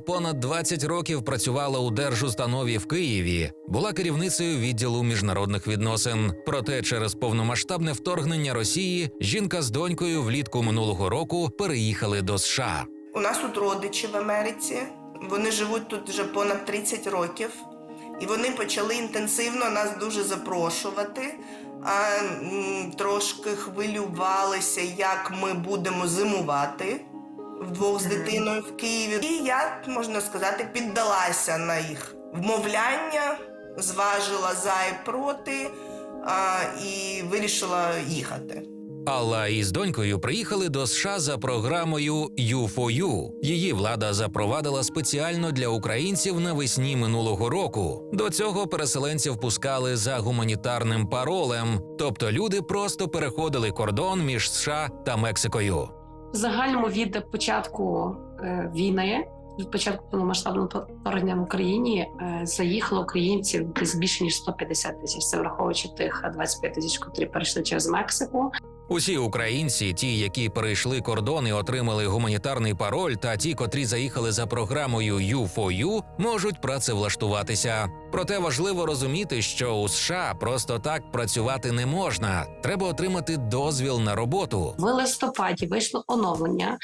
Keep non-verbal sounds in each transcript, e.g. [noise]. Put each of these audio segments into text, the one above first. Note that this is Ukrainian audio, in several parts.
Понад 20 років працювала у держустанові в Києві, була керівницею відділу міжнародних відносин. Проте через повномасштабне вторгнення Росії жінка з донькою влітку минулого року переїхали до США. У нас тут родичі в Америці. Вони живуть тут вже понад 30 років, і вони почали інтенсивно нас дуже запрошувати. А трошки хвилювалися, як ми будемо зимувати вдвох з дитиною в Києві. І я, можна сказати, піддалася на їх вмовляння, зважила за і проти а, і вирішила їхати. Алла із донькою приїхали до США за програмою U4U. Її влада запровадила спеціально для українців навесні минулого року. До цього переселенців пускали за гуманітарним паролем, тобто люди просто переходили кордон між США та Мексикою. Загальному від початку е, війни, від початку повномасштабного вторгнення в Україні, е, заїхало українців десь більше ніж 150 тисяч. Це враховуючи тих е, 25 тисяч, котрі перейшли через Мексику. Усі українці, ті, які перейшли кордон і отримали гуманітарний пароль, та ті, котрі заїхали за програмою U4U, можуть працевлаштуватися. Проте важливо розуміти, що у США просто так працювати не можна. Треба отримати дозвіл на роботу. В листопаді вийшло оновлення,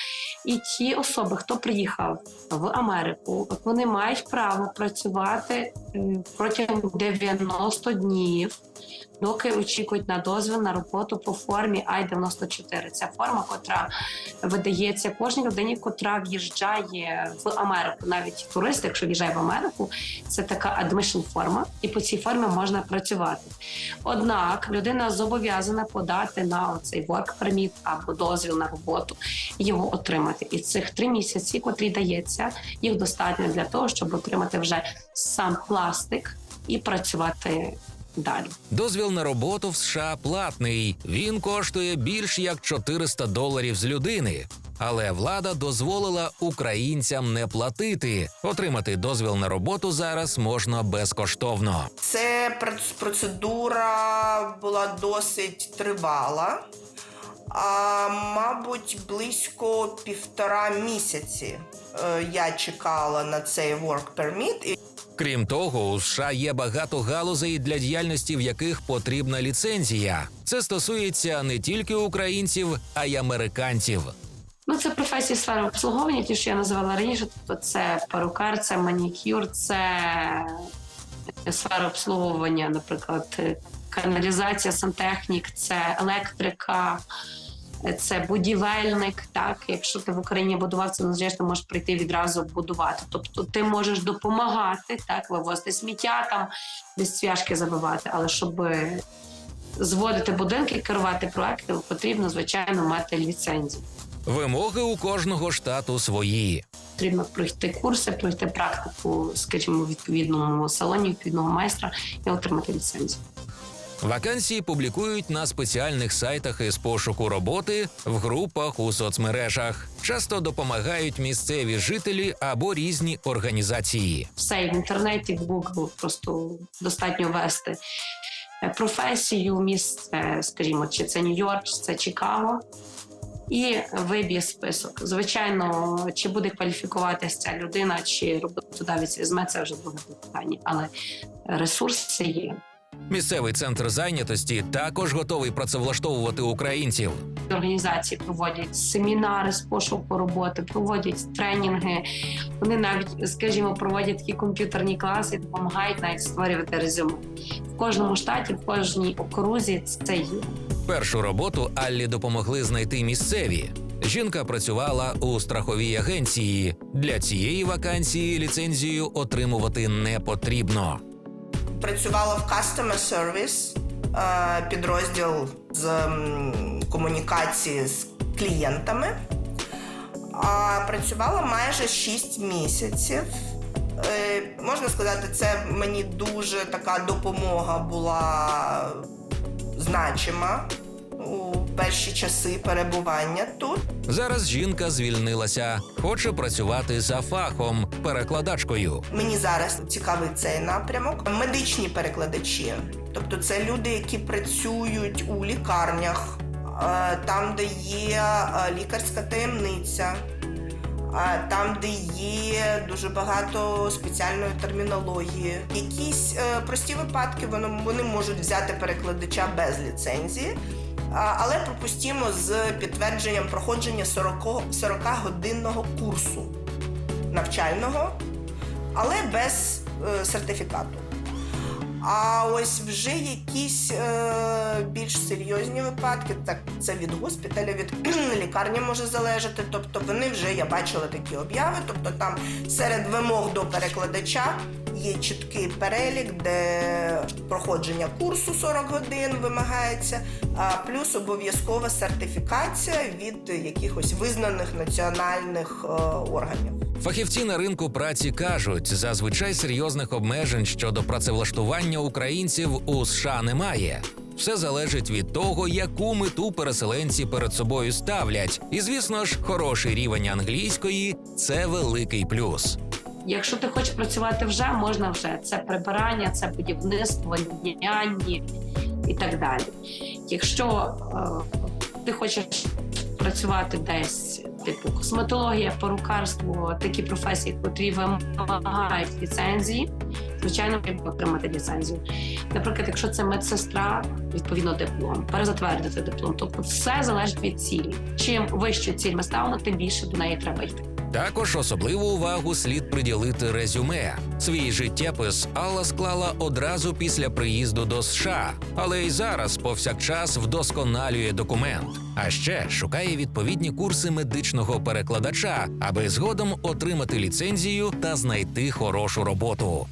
і ті особи, хто приїхав в Америку, вони мають право працювати е, протягом 90 днів, доки очікують на дозвіл на роботу по формі I-94. Це форма, котра видається кожній людині, котра в'їжджає в Америку. Навіть турист, якщо в'їжджає в Америку, це така admission форма, і по цій формі можна працювати. Однак людина зобов'язана подати на оцей work permit або дозвіл на роботу і його отримати. І цих три місяці, котрі дається, їх достатньо для того, щоб отримати вже сам пластик і працювати далі. Дозвіл на роботу в США платний. Він коштує більш як 400 доларів з людини. Але влада дозволила українцям не платити. Отримати дозвіл на роботу зараз можна безкоштовно. Це проц- процедура була досить тривала. А, мабуть, близько півтора місяці е, я чекала на цей work permit. І Крім того, у США є багато галузей, для діяльності в яких потрібна ліцензія. Це стосується не тільки українців, а й американців. Ну, це професії сфери обслуговування, ті, що я називала раніше. Тобто це перукар, це манікюр, це сфера обслуговування, наприклад, каналізація, сантехнік, це електрика, це будівельник. Так, якщо ти в Україні будував це, називаєш, ти можеш прийти відразу будувати. Тобто ти можеш допомагати, так, вивозити сміття, там десь цвяшки забивати, але щоб зводити будинки, керувати проекти, потрібно звичайно мати ліцензію. Вимоги у кожного штату свої. Потрібно пройти курси, пройти практику, скажімо, в відповідному салоні, відповідного майстра і отримати ліцензію. Вакансії публікують на спеціальних сайтах із пошуку роботи в групах у соцмережах. Часто допомагають місцеві жителі або різні організації. Все в інтернеті, в Google просто достатньо ввести е, професію, місце, скажімо, чи це Нью-Йорк, чи це Чикаго. І виб'є список. Звичайно, чи буде кваліфікуватися ця людина, чи роботодавець візьме, це вже друге питання. Але ресурси є. Місцевий центр зайнятості також готовий працевлаштовувати українців. Організації проводять семінари з пошуку роботи, проводять тренінги. Вони навіть, скажімо, проводять такі комп'ютерні класи, і допомагають навіть створювати резюме. В кожному штаті, в кожній окрузі це є. Першу роботу Аллі допомогли знайти місцеві. Жінка працювала у страховій агенції. Для цієї вакансії ліцензію отримувати не потрібно. Працювала в Customer Service, е, підрозділ з комунікації з клієнтами. Працювала майже 6 місяців. Е, Можна сказати, це мені дуже така допомога була значима у перші часи перебування тут. Зараз жінка звільнилася, хоче працювати за фахом перекладачкою. Мені зараз цікавий цей напрямок. Медичні перекладачі, тобто це люди, які працюють у лікарнях, там, де є лікарська таємниця, там, де є дуже багато спеціальної термінології. Якісь е, прості випадки вони, вони можуть взяти перекладача без ліцензії. Але пропустімо з підтвердженням проходження 40, 40-годинного курсу навчального, але без е, сертифікату. А ось вже якісь е, більш серйозні випадки, так це від госпіталя, від [clears throat] лікарні може залежати. Тобто вони вже я бачила такі обяви. Тобто там серед вимог до перекладача є чіткий перелік, де проходження курсу 40 годин вимагається, а плюс обов'язкова сертифікація від якихось визнаних національних е, органів. Фахівці на ринку праці кажуть, зазвичай серйозних обмежень щодо працевлаштування українців у США немає. Все залежить від того, яку мету переселенці перед собою ставлять. І звісно ж, хороший рівень англійської це великий плюс. Якщо ти хочеш працювати вже, можна вже. Це прибирання, це будівництво, нянні і так далі. Якщо е, ти хочеш працювати десь, типу косметологія, порукарство, такі професії, котрі вимагають ліцензії, звичайно, треба отримати ліцензію. Наприклад, якщо це медсестра, відповідно диплом, перезатвердити диплом. Тобто все залежить від цілі. Чим вищу ціль ми ставимо, тим більше до неї треба йти. Також особливу увагу слід приділити резюме. Свій життєпис Алла склала одразу після приїзду до США, але й зараз повсякчас вдосконалює документ. А ще шукає відповідні курси медичного перекладача, аби згодом отримати ліцензію та знайти хорошу роботу.